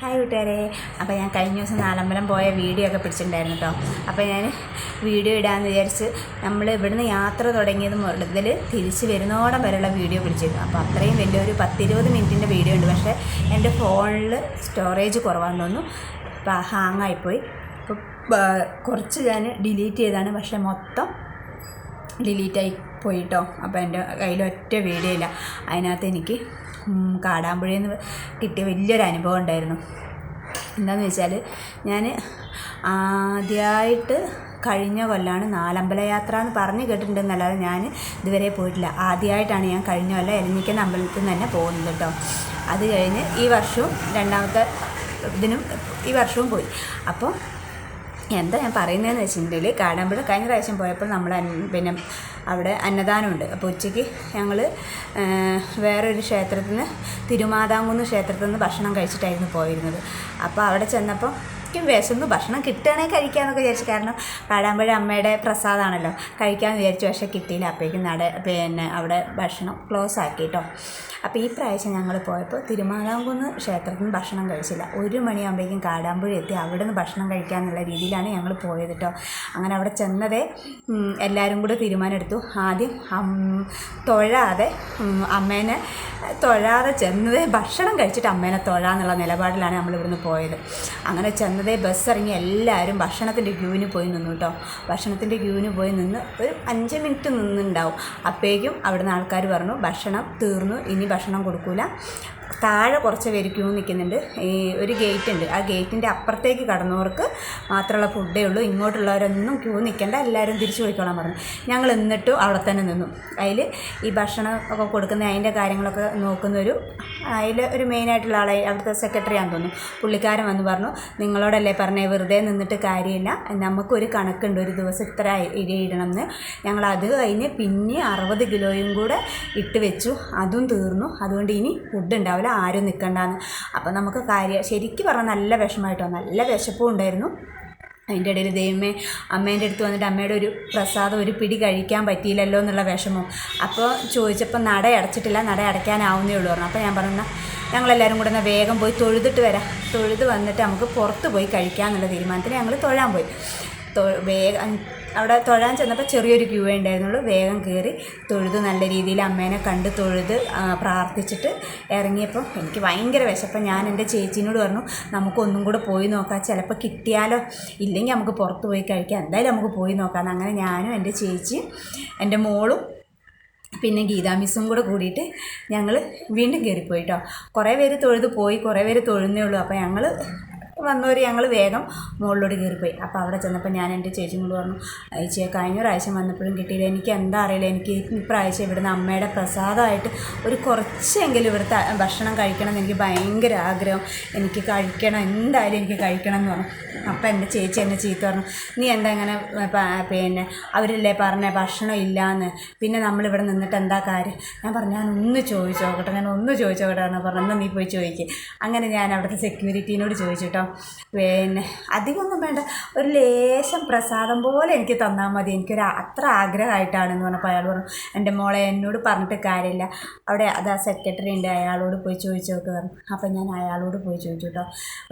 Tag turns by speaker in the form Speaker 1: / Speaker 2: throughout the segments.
Speaker 1: Hi കൂട്ടുകാരെ. അപ്പോൾ ഞാൻ കഴിഞ്ഞ ദിവസം നാലമ്പലം പോയ വീഡിയോ ഒക്കെ പിടിച്ചിട്ടുണ്ടായിരുന്നു കേട്ടോ അപ്പോൾ ഞാൻ വീഡിയോ ഇടാമെന്ന് വിചാരിച്ച് നമ്മൾ ഇവിടുന്ന് യാത്ര തുടങ്ങിയത് മുതൽ തിരിച്ച് വരുന്നോടം വരെയുള്ള വീഡിയോ പിടിച്ചിരുന്നു. അപ്പോൾ അത്രയും വലിയൊരു പത്തിരുപത് മിനിറ്റിന്റെ വീഡിയോ ഉണ്ട്. പക്ഷേ എന്റെ ഫോണിൽ സ്റ്റോറേജ് കുറവാന്ന് തോന്നുന്നു. അപ്പോൾ ഹാങ് ആയിപ്പോയി. അപ്പോൾ കുറച്ച് ഞാൻ ഡിലീറ്റ് ചെയ്താണ് പക്ഷേ മൊത്തം ഡിലീറ്റായി പോയിട്ടോ. അപ്പോൾ എന്റെ കയ്യിൽ ഒറ്റ വീഡിയോ ഇല്ല അതിനകത്ത് എനിക്ക് കാടാമ്പുഴയിൽ നിന്ന് കിട്ടിയ വലിയൊരു അനുഭവം ഉണ്ടായിരുന്നു. എന്താണെന്ന് വെച്ചാൽ ഞാൻ ആദ്യമായിട്ട് കഴിഞ്ഞ കൊല്ലാണ് നാലമ്പല യാത്ര എന്ന് പറഞ്ഞ് കേട്ടിട്ടുണ്ടെന്നല്ലാതെ ഞാൻ ഇതുവരെ പോയിട്ടില്ല. ആദ്യമായിട്ടാണ് ഞാൻ കഴിഞ്ഞ കൊല്ലം എലിഞ്ഞിക്കുന്ന അമ്പലത്തിൽ നിന്ന് തന്നെ പോകുന്നത് കേട്ടോ. അത് കഴിഞ്ഞ് ഈ വർഷവും രണ്ടാമത്തെ ഇതിനും ഈ വർഷവും പോയി. അപ്പോൾ എന്താ ഞാൻ പറയുന്നതെന്ന് വെച്ചിട്ടുണ്ടെങ്കിൽ കാടാമ്പുഴ കഴിഞ്ഞ പ്രാവശ്യം പോയപ്പോൾ നമ്മൾ പിന്നെ അവിടെ അന്നദാനമുണ്ട്. അപ്പോൾ ഉച്ചയ്ക്ക് ഞങ്ങൾ വേറൊരു ക്ഷേത്രത്തിൽ നിന്ന് തിരുമാതാംകുന്ന് ക്ഷേത്രത്തിൽ നിന്ന് ഭക്ഷണം കഴിച്ചിട്ടായിരുന്നു പോയിരുന്നത്. അപ്പോൾ അവിടെ ചെന്നപ്പോൾ എനിക്ക് വിശന്നു. ഭക്ഷണം കിട്ടുകയാണെങ്കിൽ കഴിക്കാമെന്നൊക്കെ വിചാരിച്ചു. കാരണം പാടാമ്പഴ അമ്മയുടെ പ്രസാദമാണല്ലോ കഴിക്കാമെന്ന് വിചാരിച്ചു പക്ഷേ കിട്ടിയില്ല. അപ്പോഴേക്കും നട പിന്നെ അവിടെ ഭക്ഷണം ക്ലോസ് ആക്കി കേട്ടോ അപ്പോൾ ഈ പ്രാവശ്യം ഞങ്ങൾ പോയപ്പോൾ തിരുമാലാംകുന്ന് ക്ഷേത്രത്തിൽ നിന്ന് ഭക്ഷണം കഴിച്ചില്ല. ഒരു മണിയാകുമ്പോഴേക്കും കാടാമ്പുഴ എത്തി. അവിടെ നിന്ന് ഭക്ഷണം കഴിക്കാമെന്നുള്ള രീതിയിലാണ് ഞങ്ങൾ പോയത് കേട്ടോ അങ്ങനെ അവിടെ ചെന്നതേ എല്ലാവരും കൂടെ തീരുമാനമെടുത്തു. ആദ്യം തൊഴാതെ അമ്മേനെ തൊഴാതെ ചെന്നതേ ഭക്ഷണം കഴിച്ചിട്ട് അമ്മേനെ തൊഴാന്നുള്ള നിലപാടിലാണ് നമ്മൾ ഇവിടുന്ന് പോയത്. അങ്ങനെ ചെന്നതേ ബസ് ഇറങ്ങി എല്ലാവരും ഭക്ഷണത്തിന്റെ ക്യൂവിന് പോയി നിന്നു കേട്ടോ ഭക്ഷണത്തിന്റെ ക്യൂവിന് പോയി നിന്ന് ഒരു അഞ്ച് മിനിറ്റ് നിന്നുണ്ടാവും. അപ്പോഴേക്കും അവിടുന്ന് ആൾക്കാർ പറഞ്ഞു ഭക്ഷണം തീർന്നു ഇനി ഭക്ഷണം കൊടുക്കൂല. താഴെ കുറച്ച് പേര് ക്യൂ നിൽക്കുന്നുണ്ട്. ഈ ഒരു ഗേറ്റ് ഉണ്ട്. ആ ഗേറ്റിന്റെ അപ്പുറത്തേക്ക് കടന്നവർക്ക് മാത്രമുള്ള ഫുഡേ ഉള്ളൂ. ഇങ്ങോട്ടുള്ളവരൊന്നും ക്യൂ നിൽക്കേണ്ട. എല്ലാവരും തിരിച്ചു പോയിക്കോളാൻ പറഞ്ഞു. ഞങ്ങൾ എന്നിട്ടും അവിടെ തന്നെ നിന്നു. അതിൽ ഈ ഭക്ഷണം ഒക്കെ കൊടുക്കുന്ന അതിന്റെ കാര്യങ്ങളൊക്കെ നോക്കുന്ന ഒരു അതിൽ ഒരു മെയിനായിട്ടുള്ള ആളായി അവിടുത്തെ സെക്രട്ടറി ആണെന്ന് തോന്നുന്നു. പുള്ളിക്കാരൻ വന്ന് പറഞ്ഞു നിങ്ങളോടല്ലേ പറഞ്ഞേ വെറുതെ നിന്നിട്ട് കാര്യമില്ല. നമുക്കൊരു കണക്കുണ്ട്. ഒരു ദിവസം ഇത്ര ഇര ഇടണം എന്ന് ഞങ്ങൾ അത് കഴിഞ്ഞ് പിന്നെ അറുപത് കിലോയും കൂടെ ഇട്ട് വെച്ചു. അതും തീർന്നു. അതുകൊണ്ട് ഇനി ഫുഡ് ഉണ്ടാവില്ല ആരും നിൽക്കണ്ടെന്ന് അപ്പോൾ നമുക്ക് കാര്യം ശരിക്കും പറഞ്ഞാൽ നല്ല വിഷമമായിട്ടോ നല്ല വിശപ്പും ഉണ്ടായിരുന്നു. അതിന്റെ ഇടയിൽ ദൈവമേ അമ്മേന്റെ അടുത്ത് വന്നിട്ട് അമ്മയുടെ ഒരു പ്രസാദം ഒരു പിടി കഴിക്കാൻ പറ്റിയില്ലല്ലോ എന്നുള്ള വിഷമം. അപ്പോൾ ചോദിച്ചപ്പോൾ നട അടച്ചിട്ടില്ല നട അടയ്ക്കാനാവുന്നേ ഉള്ളൂ പറഞ്ഞു. അപ്പോൾ ഞാൻ പറഞ്ഞു ഞങ്ങളെല്ലാവരും കൂടെ എന്നാൽ വേഗം പോയി തൊഴുതിട്ട് വരാം. തൊഴുത് വന്നിട്ട് നമുക്ക് പുറത്ത് പോയി കഴിക്കാം എന്നുള്ള തീരുമാനത്തിൽ ഞങ്ങൾ തൊഴാൻ പോയി. വേഗം അവിടെ തൊഴാൻ ചെന്നപ്പോൾ ചെറിയൊരു ക്യൂ ഉണ്ടായിരുന്നുള്ളൂ. വേഗം കയറി തൊഴുത് നല്ല രീതിയിൽ അമ്മേനെ കണ്ട് തൊഴുത് പ്രാർത്ഥിച്ചിട്ട് ഇറങ്ങിയപ്പോൾ എനിക്ക് ഭയങ്കര വിശപ്പം. ഞാൻ എന്റെ ചേച്ചീനോട് പറഞ്ഞു നമുക്കൊന്നും കൂടെ പോയി നോക്കാം. ചിലപ്പോൾ കിട്ടിയാലോ? ഇല്ലെങ്കിൽ നമുക്ക് പുറത്ത് പോയി കഴിക്കാം. എന്തായാലും നമുക്ക് പോയി നോക്കാം. അങ്ങനെ ഞാനും എന്റെ ചേച്ചിയും എന്റെ മോളും പിന്നെ ഗീതാ മിസ്സും കൂടെ കൂടിയിട്ട് ഞങ്ങൾ വീണ്ടും കയറിപ്പോയി കേട്ടോ കുറേ പേര് തൊഴുത് പോയി കുറേ പേര് തൊഴുന്നേ ഉള്ളൂ. അപ്പോൾ ഞങ്ങൾ വന്നവർ ഞങ്ങൾ വേഗം മുകളിലോട്ട് കയറിപ്പോയി അപ്പോൾ അവിടെ ചെന്നപ്പോൾ ഞാൻ എന്റെ ചേച്ചിയും കൂടെ പറഞ്ഞു ചേച്ചിയെ കഴിഞ്ഞ പ്രാവശ്യം വന്നപ്പോഴും കിട്ടിയില്ല. എനിക്ക് എന്താ അറിയില്ല. എനിക്ക് ഇപ്രാവശ്യം ഇവിടുന്ന് അമ്മയുടെ പ്രസാദമായിട്ട് ഒരു കുറച്ചെങ്കിലും ഇവിടുത്തെ ഭക്ഷണം കഴിക്കണം എന്ന് എനിക്ക് ഭയങ്കര ആഗ്രഹം. എനിക്ക് കഴിക്കണം. എന്തായാലും എനിക്ക് കഴിക്കണം എന്ന് പറഞ്ഞു. അപ്പോൾ എന്റെ ചേച്ചി എന്നെ ചീത്ത പറഞ്ഞു. നീ എന്താ ഇങ്ങനെ പിന്നെ അവരല്ലേ പറഞ്ഞ ഭക്ഷണം ഇല്ലയെന്ന് പിന്നെ നമ്മളിവിടെ നിന്നിട്ട് എന്താ കാര്യം? ഞാൻ പറഞ്ഞു ഞാൻ ഒന്ന് ചോദിച്ചു നോക്കട്ടെ ഞാൻ ഒന്ന് ചോദിച്ചു നോക്കട്ടെ എന്ന് പറഞ്ഞു. എന്നാൽ നീ പോയി ചോദിക്കുക അങ്ങനെ ഞാൻ അവിടുത്തെ സെക്യൂരിറ്റീനോട് ചോദിച്ചു കേട്ടോ പിന്നെ അധികമൊന്നും വേണ്ട. ഒരു ലേശം പ്രസാദം പോലെ എനിക്ക് തന്നാൽ മതി. എനിക്കൊരു അത്ര ആഗ്രഹമായിട്ടാണെന്ന് പറഞ്ഞപ്പോൾ അയാൾ പറഞ്ഞു എന്റെ മോളെ എന്നോട് പറഞ്ഞിട്ട് കാര്യമില്ല. അവിടെ അതാ സെക്രട്ടറി ഉണ്ട്. അയാളോട് പോയി ചോദിച്ചു നോക്ക് പറഞ്ഞു. അപ്പം ഞാൻ അയാളോട് പോയി ചോദിച്ചു കേട്ടോ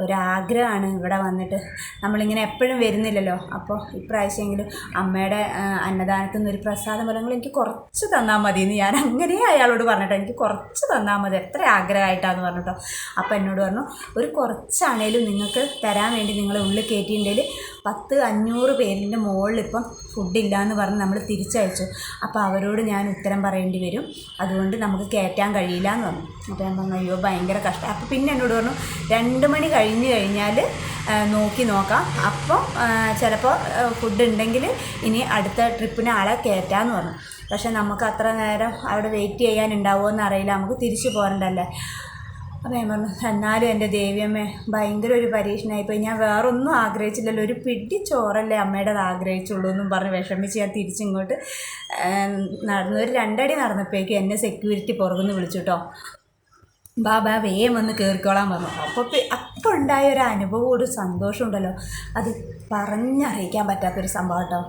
Speaker 1: ഒരാഗ്രഹമാണ് ഇവിടെ വന്നിട്ട്. നമ്മളിങ്ങനെ എപ്പോഴും വരുന്നില്ലല്ലോ. അപ്പോൾ ഇപ്രാവശ്യമെങ്കിലും അമ്മയുടെ അന്നദാനത്തു അന്നദാനത്തിൽ നിന്ന് ഒരു പ്രസാദം ഫലങ്ങൾ എനിക്ക് കുറച്ച് തന്നാൽ മതി എന്ന് ഞാൻ അങ്ങനെ അയാളോട് പറഞ്ഞിട്ടോ എനിക്ക് കുറച്ച് തന്നാൽ മതി. എത്ര ആഗ്രഹമായിട്ടാന്ന് പറഞ്ഞിട്ടോ അപ്പം എന്നോട് പറഞ്ഞു ഒരു കുറച്ചാണേലും നിങ്ങൾക്ക് തരാൻ വേണ്ടി നിങ്ങളെ ഉള്ളിൽ കയറ്റിയിട്ടുണ്ടെങ്കിൽ പത്ത് അഞ്ഞൂറ് പേരിന്റെ മുകളിൽ ഇപ്പം ഫുഡില്ല എന്ന് പറഞ്ഞ് നമ്മൾ തിരിച്ചയച്ചു. അപ്പോൾ അവരോട് ഞാൻ ഉത്തരം പറയേണ്ടി വരും. അതുകൊണ്ട് നമുക്ക് കയറ്റാൻ കഴിയില്ല എന്ന് പറഞ്ഞു. അപ്പോൾ ഞാൻ പറഞ്ഞു അയ്യോ ഭയങ്കര കഷ്ടം. അപ്പോൾ പിന്നെ എന്നോട് പറഞ്ഞു രണ്ട് മണി കഴിഞ്ഞ് കഴിഞ്ഞാൽ നോക്കി നോക്കാം. അപ്പോൾ ചിലപ്പോൾ ഫുഡ് ഉണ്ടെങ്കിൽ ഇനി അടുത്ത ട്രിപ്പിന് ആളെ കയറ്റാമെന്ന് പറഞ്ഞു. പക്ഷേ നമുക്ക് അത്ര നേരം അവിടെ വെയിറ്റ് ചെയ്യാനുണ്ടാവുമോ എന്ന് അറിയില്ല. നമുക്ക് തിരിച്ചു പോരണ്ടല്ലേ? അപ്പോൾ ഞാൻ പറഞ്ഞു എന്നാലും എന്റെ ദേവിയമ്മേ ഭയങ്കര ഒരു പരീക്ഷണമായിപ്പോയി ഞാൻ വേറൊന്നും ആഗ്രഹിച്ചില്ലല്ലോ. ഒരു പിടി ചോറല്ലേ അമ്മയുടേത് ആഗ്രഹിച്ചുള്ളൂ എന്നും പറഞ്ഞ് വിഷമിച്ച് ഞാൻ തിരിച്ചിങ്ങോട്ട് നടന്നു ഒരു രണ്ടടി നടന്നപ്പോഴേക്കും എന്നെ സെക്യൂരിറ്റി പുറകുനിന്ന് വിളിച്ചു കേട്ടോ ബാബാ വേഗം വന്ന് കയറിക്കോളാൻ പറഞ്ഞു. അപ്പോൾ അപ്പോൾ ഉണ്ടായ ഒരു അനുഭവം ഒരു സന്തോഷം ഉണ്ടല്ലോ അത് പറഞ്ഞറിയിക്കാൻ പറ്റാത്തൊരു സംഭവം കേട്ടോ.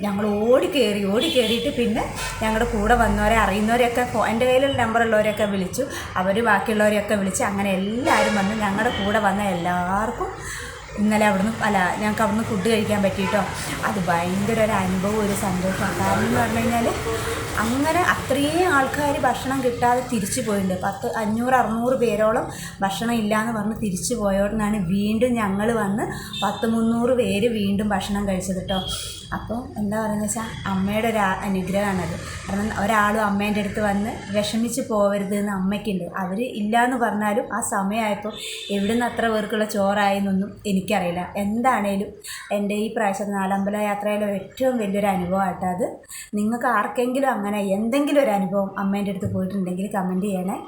Speaker 1: ഞങ്ങൾ ഓടി കയറി ഓടി കയറിയിട്ട് പിന്നെ ഞങ്ങളുടെ കൂടെ വന്നവരെ അറിയുന്നവരെയൊക്കെ എന്റെ കയ്യിലുള്ള നമ്പറുള്ളവരെയൊക്കെ വിളിച്ചു. അവർ ബാക്കിയുള്ളവരെയൊക്കെ വിളിച്ച് അങ്ങനെ എല്ലാവരും വന്ന് ഞങ്ങളുടെ കൂടെ വന്ന എല്ലാവർക്കും ഇന്നലെ അവിടുന്ന് അല്ല ഞങ്ങൾക്ക് അവിടുന്ന് ഫുഡ് കഴിക്കാൻ പറ്റിയിട്ടോ? അത് ഭയങ്കര ഒരു അനുഭവം ഒരു സന്തോഷമാണ് കാരണം എന്ന് പറഞ്ഞു കഴിഞ്ഞാൽ അങ്ങനെ അത്രയും ആൾക്കാർ ഭക്ഷണം കിട്ടാതെ തിരിച്ചു പോയിട്ടുണ്ട്. പത്ത് അഞ്ഞൂറ് അറുന്നൂറ് പേരോളം ഭക്ഷണം ഇല്ലയെന്ന് പറഞ്ഞ് തിരിച്ചു പോയോടനാണ് വീണ്ടും ഞങ്ങൾ വന്ന് പത്ത് മുന്നൂറ് പേര് വീണ്ടും ഭക്ഷണം കഴിച്ചത് കേട്ടോ അപ്പോൾ എന്താ പറയുന്നത് വെച്ചാൽ അമ്മയുടെ ഒരു അനുഗ്രഹമാണത്. കാരണം ഒരാളും അമ്മേന്റെ അടുത്ത് വന്ന് വിഷമിച്ച് പോകരുത് എന്ന് അമ്മയ്ക്കുണ്ട്. അവർ ഇല്ലയെന്ന് പറഞ്ഞാലും ആ സമയമായപ്പോൾ എവിടുന്ന് അത്ര പേർക്കുള്ള ചോറായെന്നൊന്നും എനിക്കറിയില്ല. എന്താണേലും എന്റെ ഈ പ്രാവശ്യം നാലമ്പല യാത്രയിലെ ഏറ്റവും വലിയൊരു അനുഭവമായിട്ട് അത്. നിങ്ങൾക്ക് ആർക്കെങ്കിലും അങ്ങനെ എന്തെങ്കിലും ഒരു അനുഭവം അമ്മേന്റെ അടുത്ത് പോയിട്ടുണ്ടെങ്കിൽ കമന്റ് ചെയ്യണേ.